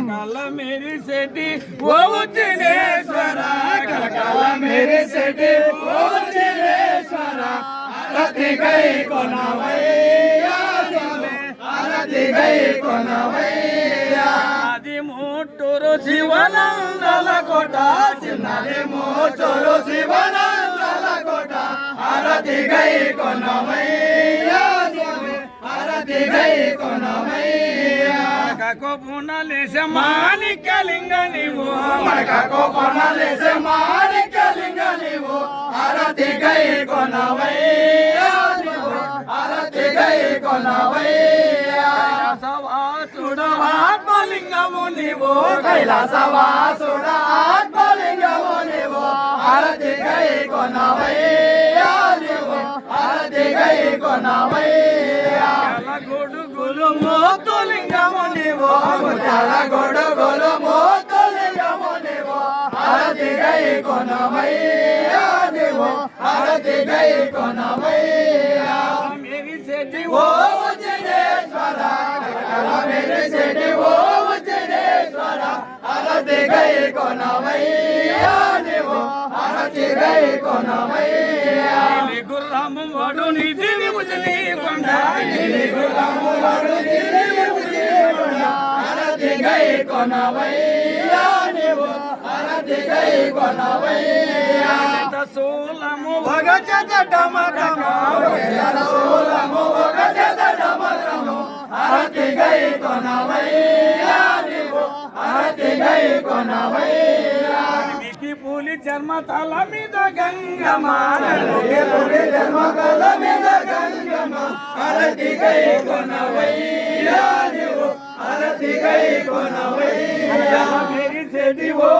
కలకాల మేరీ సెటి ఓ ఉజ్జినేశ్వర కలకాల మేరీ సెటి ఓ ఉజ్జినేశ్వర ఆరతి గై కొనవయ్యా స్వామి, ఆరతి గై కొనవయ్యా. అది మోటూరు శివనందల కోట చిన్నది మోటూరు శివనందల కోట ఆరతి గై కొనవయ్యా స్వామి, ఆరతి గై కొనవయ్యా. మడకకు పునలేసే మాణిక్యలింగ నీవు మడకకు పునలేసే మాణిక్యలింగ నీవు ఆరతి గై కొనవయ్యా నీవు. ఆరతి గై కొనవయ్యా. కైలాసవాసుడు ఆత్మలింగము నీవు. కైలాసవాసుడు ఆత్మలింగము నీవు. ఆరతి గై కొనవయ్యా నీవు. ఆరతి గై కొనవయ్యా. గొడుగులు మోతులింగము నీవు ముత్యాల గొడుగులు మోతులింగము నీవు ఆరతి గై కొనవయ్యా నీవు ఆరతి గై కొనవయ్యా మేరీ సెటి ఓ ఉజ్జనేశ్వర మేరీ సెటి ఓ ఉజ్జనేశ్వర ఆరతి గై కొనవయ్యా నీవు ఆరతి గై కొనవయ్యా గుర్రము వడు నిధి విముజని కొండ గుర్రము వడు నిధి కొనవయ్యా నీవు ఆరతి కొనవయ్యా సోలము భగ చత భగ కొనవయ్యా నీవు కొనవయ్యా పూలి చర్మ తల మీద తల మీద గంగమ్మ. ఆరతి గై కొనవయ్యా మేరీ సెడి ఓ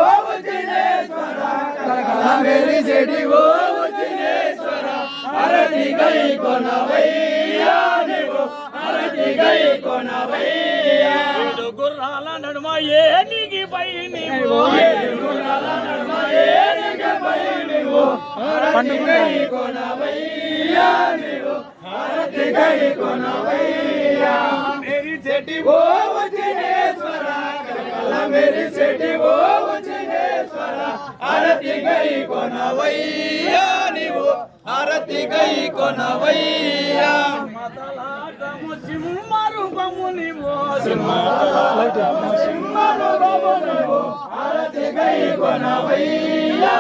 కలకల మేరీ సెడి ఓ ఉజ్జినేశ్వర ఆరతి గై కొనవయ్యా నీవు ఆరతి గై కొనవయ్యా ఏడు గుర్రాల నడుమ ఏనిగి పై నీవు ఏడు గుర్రాల నడుమ ఏనిగి పై నీవు ఆరతి గై కొనవయ్యా నీవు ఆరతి గై కొనవయ్యా మేరీ సెటి ఓ ఉజ్జినేశ్వర కలకల మేరీ సెటి ఓ ఉజ్జినేశ్వర ఆరతి గై కొనవయ్యా నీవు ఆరతి గై కొనవయ్యా మతలాటము సింహరూపము నీవు సింహరూపము సింహరూపము నీవు ఆరతి గై కొనవయ్యా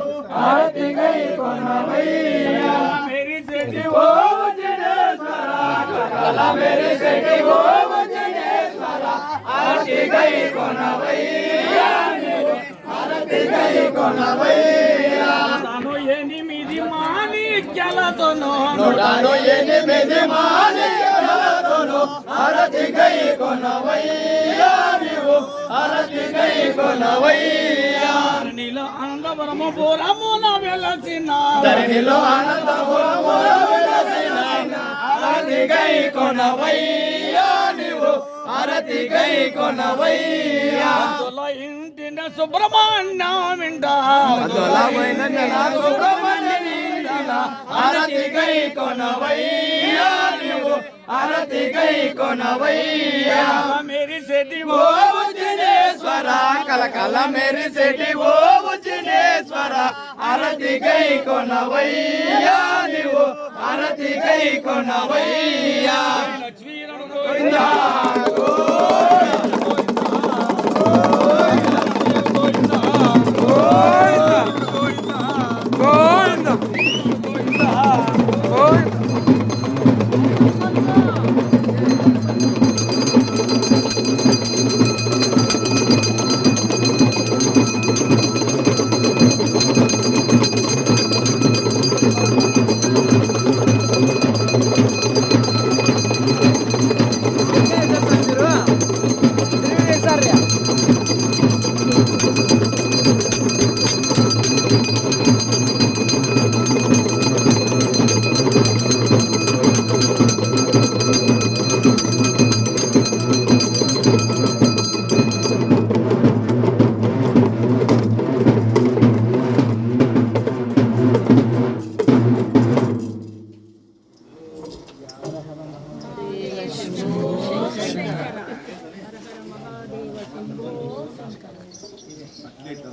నీవు కొనవయ్యా మేరీ సెటి ఓ ఉజ్జినేశ్వర కలకల మేరీ సెటి ఓ ఉజ్జినేశ్వర ఆరతి కొనవయ్యా కొనవయ్యా తాను ఎనిమిది మాణిక్యాలతోనో నూటను ఎనిమిది మాణిక్యాలతోనో కొనవయ్యా. నీవు కొనవయ్యా ఆనందవరము పురమున వెలసిన. ధరణిలో ఆనందవరమున వెలసిన. ఆరతి గై కొనవయ్యా నీవు. ఆరతి గై కొనవయ్యా ఇంటిన సుబ్రహ్మణ్యం వింట. ఆరతి గై కొనవయ్యా నీవు. ఆరతి గై కొనవయ్యా. మేరీ సెటి ఓ కలకల మేరీ సెటి ఓ ఉజ్జినేశ్వర ఆరతి గై కొనవయ్యా నీవు. ఆరతి గై కొనవయ్యా